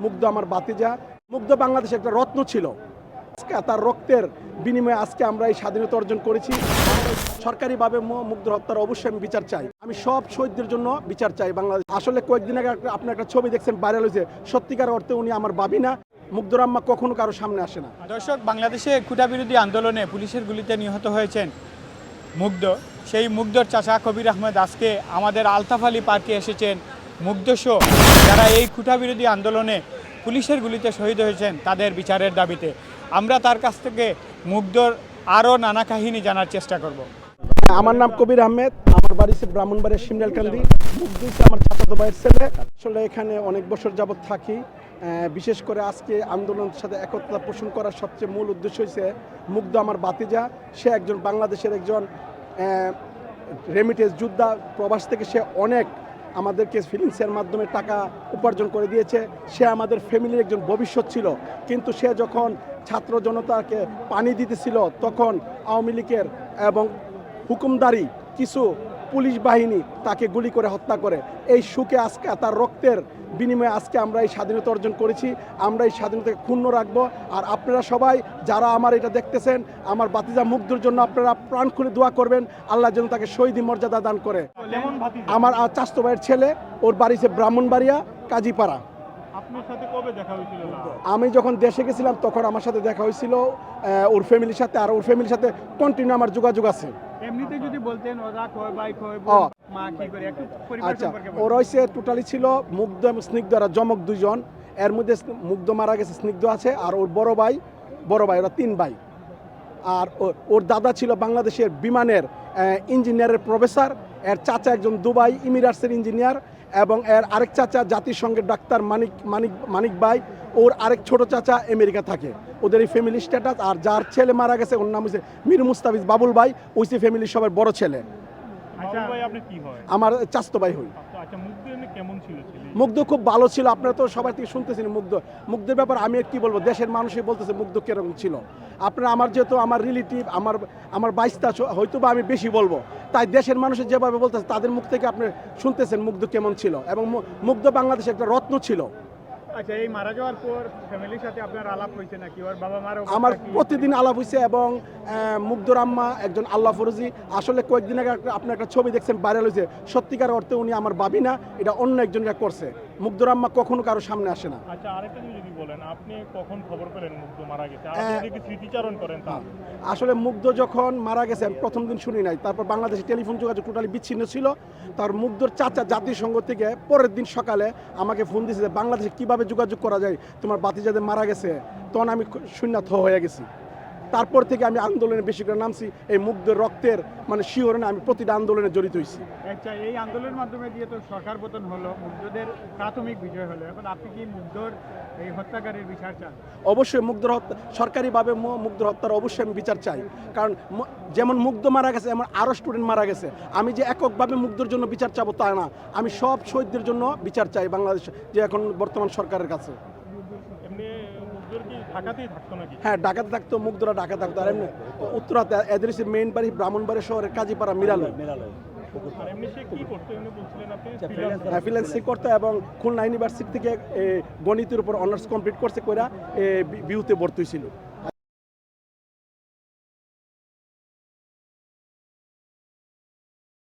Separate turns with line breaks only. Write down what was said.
মুগ্ধ আমার বাতিজা। মুগ্ধ বাংলাদেশে একটা রত্ন ছিল। আজকে তার রক্তের বিনিময়ে আজকে আমরা এই স্বাধীনতা অর্জন করেছি। সরকারিভাবে মু- মুগ্ধর হত্যার অবশ্যই আমি বিচার চাই। আমি সব শহীদদের জন্য বিচার চাই বাংলাদেশ। আসলে কয়েকদিন আগে একটা- আপনি একটা ছবি দেখছেন ভাইরাল হয়েছে। সত্যিকার অর্থে উনি আমার ভাবি না। মুগ্ধর আম্মা কখনো কারও সামনে আসে না।
দর্শক, বাংলাদেশে কুটা বিরোধী আন্দোলনে পুলিশের গুলিতে নিহত হয়েছেন মুগ্ধ। সেই মুগ্ধর চাচা কবির আহমেদ আজকে আমাদের আলতাফ আলী পার্কে এসেছেন মুগ্ধ শো। যারা এই কুটা বিরোধী আন্দোলনে পুলিশের গুলিতে শহীদ হয়েছেন, তাদের বিচারের দাবিতে। আমরা তার কাছ থেকে মুগ্ধর আরও নানা কাহিনী জানার চেষ্টা করব।
আমার নাম কবির আহমেদ, আমার বাড়ি ব্রাহ্মণবাড়ির শিমলালকান্দি মুগ্ধ আমার চাচাতো ভাইয়ের ছেলে। আসলে এখানে অনেক বছর যাবৎ থাকি। বিশেষ করে আজকে আন্দোলনের সাথে একতা পোষণ করার সবচেয়ে মূল উদ্দেশ্য হয়েছে মুগ্ধ আমার বাতিজা সে একজন বাংলাদেশের একজন রেমিটেন্স যোদ্ধা। প্রবাস থেকে সে অনেক আমাদেরকে ফিলিংসের মাধ্যমে টাকা উপার্জন করে দিয়েছে। সে আমাদের ফ্যামিলির একজন ভবিষ্যৎ ছিল। কিন্তু সে যখন ছাত্র জনতাকে পানি দিতেছিল, তখন আওয়ামী লীগের এবং হুকুমদারি কিছু পুলিশ বাহিনী তাকে গুলি করে হত্যা করে। এই সুখে আজকে তার রক্তের বিনিময়ে আজকে আমরা এই স্বাধীনতা অর্জন করেছি। আমরা এই স্বাধীনতাকে ক্ষুণ্ণ রাখব। আর আপনারা সবাই যারা আমার এটা দেখতেছেন আমার বাতিজা মুগ্ধর জন্য আপনারা প্রাণ খুলে দোয়া করবেন। আল্লাহ যেন তাকে শহীদি মর্যাদা দান করে। আমার আর চাস্তো ভাইয়ের ছেলে ওর বাড়ি সে ব্রাহ্মণবাড়িয়া কাজীপাড়া। আমি যখন দেশে গেছিলাম তখন আমার সাথে দেখা হয়েছিল ওর ফ্যামিলির সাথে। আর ওর ফ্যামিলির সাথে কন্টিনিউ আমার যোগাযোগ আছে।
এমনিতে যদি বলতেন ওরা কয় বাই কয়। মা কি করে একটু
আচ্ছা ওর হইছে টোটালি ছিল মুগ্ধ এবং স্নিগ্ধ আর জমক দুইজন। এর মধ্যে মুগ্ধ মারা গেছে স্নিগ্ধ আছে আর ওর বড় ভাই বড় ভাই ওরা তিন ভাই। আর ওর দাদা ছিল বাংলাদেশের বিমানের ইঞ্জিনিয়ারের প্রফেসর এর চাচা একজন দুবাই ইমিরাটসের ইঞ্জিনিয়ার এবং এর আরেক চাচা জাতিসংঘের ডাক্তার মানিক মানিক মানিক ভাই ওর আরেক ছোট চাচা আমেরিকা থাকে। ওদের এই ফ্যামিলি স্ট্যাটাস আর যার ছেলে মারা গেছে ওর নাম হচ্ছে মীর মুস্তাফিজ বাবুল ভাই ওইসি ফ্যামিলির সবার বড় ছেলে।
আচ্ছা
আমার চাস্তো ভাই হই।
আচ্ছা ছেলে
মুগ্ধ খুব ভালো ছিল আপনারা তো সবাই থেকে শুনতেছেন মুগ্ধ। মুগ্ধের ব্যাপার আমি কি বলব দেশের মানুষই বলতেছে মুগ্ধ কীরকম ছিল। আপনারা আমার যেহেতু আমার রিলেটিভ আমার আমার বাইশটা হয়তো বা আমি বেশি বলব তাই দেশের মানুষের যেভাবে বলতেছে তাদের মুখ থেকে আপনি শুনতেছেন মুগ্ধ কেমন ছিল? এবং মুগ্ধ বাংলাদেশের একটা রত্ন ছিল।
আচ্ছা এই মারা যাওয়ার পর ফ্যামিলির সাথে আপনার আলাপ হয়েছে নাকি? ওর বাবা মার
আমার প্রতিদিন আলাপ হয়েছে এবং মুগ্ধ রাম্মা আম্মা একজন আল্লাহ ফরজি। আসলে কয়েকদিন আগে আপনার আপনি একটা ছবি দেখছেন ভাইরাল হয়েছে। সত্যিকার অর্থে উনি আমার ভাবি না এটা অন্য একজনকে করছে। মুগ্ধর আম্মা কখনো কারও সামনে আসে না।
আচ্ছা আরেকটা যদি বলেন আপনি কখন খবর পেলেন মুগ্ধ মারা গেছে?
হ্যাঁ।
আপনি স্মৃতিচারণ করেন তা
আসলে মুগ্ধ যখন মারা গেছে আমি প্রথম দিন শুনি নাই। তারপর বাংলাদেশে টেলিফোন যোগাযোগ টোটালি বিচ্ছিন্ন ছিল। তার মুগ্ধর চাচা জাতিসংঘ থেকে পরের দিন সকালে আমাকে ফোন দিয়েছে যে বাংলাদেশে কীভাবে যোগাযোগ করা যায়? তোমার বাতিজাদের মারা গেছে। তখন আমি শূন্য হয়ে গেছি। তারপর থেকে আমি আন্দোলনে বেশি করে নামছি এই মুগ্ধের রক্তের মানে শিহরণে আমি প্রতিটা আন্দোলনে জড়িত হয়েছি
আচ্ছা এই আন্দোলনের মাধ্যমে দিয়ে তো সরকার পতন হলো মুগ্ধদের প্রাথমিক বিষয় হলো। এখন আপনি কি মুগ্ধর এই হত্যাকারীর বিচার চান?
অবশ্যই মুগ্ধর হত্যা সরকারিভাবে মু- মুগ্ধর হত্যার অবশ্যই আমি বিচার চাই। কারণ যেমন মুগ্ধ মারা গেছে এমন আরও স্টুডেন্ট মারা গেছে। আমি যে এককভাবে মুগ্ধর জন্য বিচার চাবো তা না। আমি সব শহীদদের জন্য বিচার চাই বাংলাদেশ যে এখন বর্তমান সরকারের কাছে।
ঢাকাতেই থাকতো নাকি?
হ্যাঁ ঢাকাতে থাকতো মুগদরা ঢাকা থাকতো। আর এমনি উত্তরাতে এদের মেইন বাড়ি ব্রাহ্মণবাড়ি শহরের কাজীপাড়া মিরালয়
বলছিলেন আপনি
ফ্রিল্যান্সিং করতো এবং খুলনা ইউনিভার্সিটি থেকে গণিতের উপর অনার্স কমপ্লিট করছে কইরা বিউতে ভর্তি ছিল